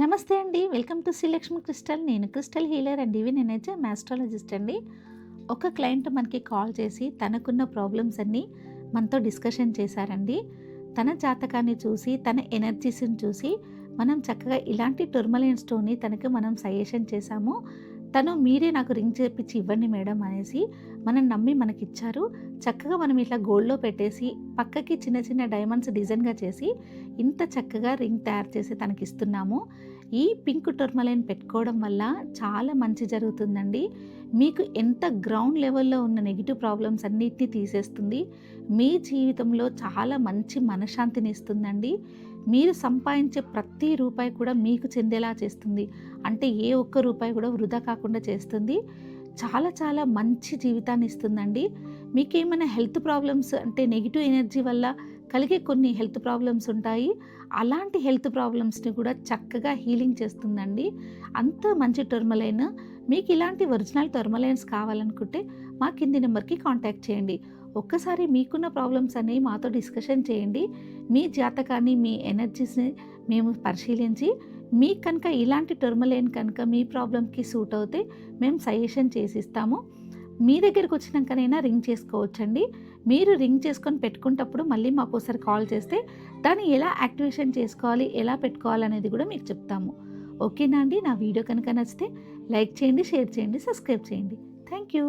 నమస్తే అండి. Welcome to Srilakshmi Crystal. నేను క్రిస్టల్ హీలర్ అండి ఇవి నేనైతే మ్యాస్ట్రాలజిస్ట్ అండి. ఒక క్లయింట్ మనకి కాల్ చేసి తనకున్న ప్రాబ్లమ్స్ అన్నీ మనతో డిస్కషన్ చేశారండి. తన జాతకాన్ని చూసి తన ఎనర్జీస్ని చూసి మనం చక్కగా ఇలాంటి టర్మలైన్ స్టోన్ని తనకు మనం సజెషన్ చేశాము. తను మీరే నాకు రింగ్ చేపించి ఇవ్వండి మేడం అనేసి మనం నమ్మి మనకిచ్చారు. చక్కగా మనం ఇట్లా గోల్డ్లో పెట్టేసి పక్కకి చిన్న చిన్న డైమండ్స్ డిజైన్గా చేసి ఇంత చక్కగా రింగ్ తయారు చేసి తనకి ఇస్తున్నాము ఈ పింక్ టర్మలైన్ పెట్టుకోవడం వల్ల చాలా మంచి జరుగుతుందండి. మీకు ఎంత గ్రౌండ్ లెవెల్లో ఉన్న నెగిటివ్ ప్రాబ్లమ్స్ అన్నిటినీ తీసేస్తుంది. మీ జీవితంలో చాలా మంచి మనశ్శాంతిని ఇస్తుందండి. మీరు సంపాదించే ప్రతి రూపాయి కూడా మీకు చెందేలా చేస్తుంది. అంటే ఏ ఒక్క రూపాయి కూడా వృధా కాకుండా చేస్తుంది. చాలా చాలా మంచి జీవితాన్ని ఇస్తుందండి. మీకు ఏమైనా హెల్త్ ప్రాబ్లమ్స్ అంటే నెగిటివ్ ఎనర్జీ వల్ల కలిగే కొన్ని హెల్త్ ప్రాబ్లమ్స్ ఉంటాయి. అలాంటి హెల్త్ ప్రాబ్లమ్స్ని కూడా చక్కగా హీలింగ్ చేస్తుందండి. అంత మంచి టర్మలైన్. మీకు ఇలాంటి ఒరిజినల్ టర్మలైన్స్ కావాలనుకుంటే మా కింది నెంబర్కి కాంటాక్ట్ చేయండి. ఒక్కసారి మీకున్న ప్రాబ్లమ్స్ అనేవి మాతో డిస్కషన్ చేయండి. మీ జాతకాన్ని మీ ఎనర్జీస్ని మేము పరిశీలించి మీకు కనుక ఇలాంటి టర్మలైన్ కనుక మీ ప్రాబ్లమ్కి సూట్ అవుతే మేము సజెషన్ చేసి ఇస్తాము మీ దగ్గరికి వచ్చినాకనైనా రింగ్ చేసుకోవచ్చండి. మీరు రింగ్ చేసుకొని పెట్టుకున్నప్పుడు మళ్ళీ మాకు ఒకసారి కాల్ చేస్తే దాన్ని ఎలా యాక్టివేషన్ చేసుకోవాలి ఎలా పెట్టుకోవాలి అనేది కూడా మీకు చెప్తాము. ఓకేనా అండి? నా వీడియో కనుక నచ్చితే లైక్ చేయండి షేర్ చేయండి సబ్స్క్రైబ్ చేయండి. Thank you.